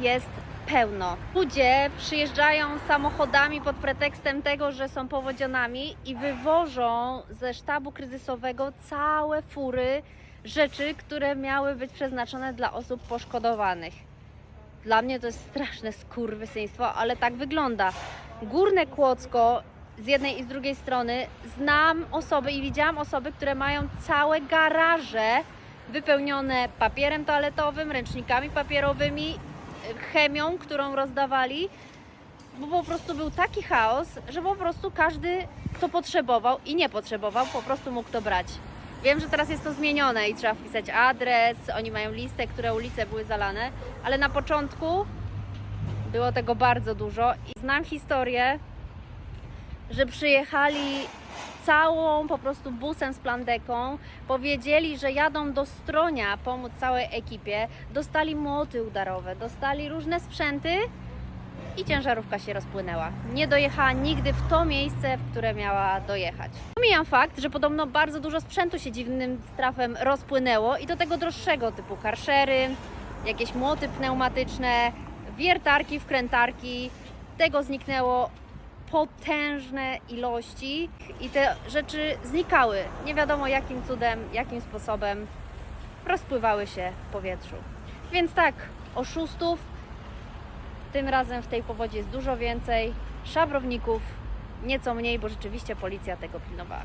jest pełno. Ludzie przyjeżdżają samochodami pod pretekstem tego, że są powodzionami i wywożą ze sztabu kryzysowego całe fury rzeczy, które miały być przeznaczone dla osób poszkodowanych. Dla mnie to jest straszne skurwysyństwo, ale tak wygląda. Górne Kłodzko z jednej i z drugiej strony znam osoby i widziałam osoby, które mają całe garaże wypełnione papierem toaletowym, ręcznikami papierowymi, chemią, którą rozdawali, bo po prostu był taki chaos, że po prostu każdy, kto potrzebował i nie potrzebował, po prostu mógł to brać. Wiem, że teraz jest to zmienione i trzeba wpisać adres, oni mają listę, które ulice były zalane, ale na początku było tego bardzo dużo i znam historię, że przyjechali całą po prostu busem z plandeką, powiedzieli, że jadą do Stronia pomóc całej ekipie, dostali młoty udarowe, dostali różne sprzęty i ciężarówka się rozpłynęła. Nie dojechała nigdy w to miejsce, w które miała dojechać. Pomijam fakt, że podobno bardzo dużo sprzętu się dziwnym trafem rozpłynęło i do tego droższego typu karszery, jakieś młoty pneumatyczne, wiertarki, wkrętarki. Tego zniknęło potężne ilości i te rzeczy znikały. Nie wiadomo jakim cudem, jakim sposobem rozpływały się w powietrzu. Więc tak, oszustów tym razem w tej powodzi jest dużo więcej, szabrowników nieco mniej, bo rzeczywiście policja tego pilnowała.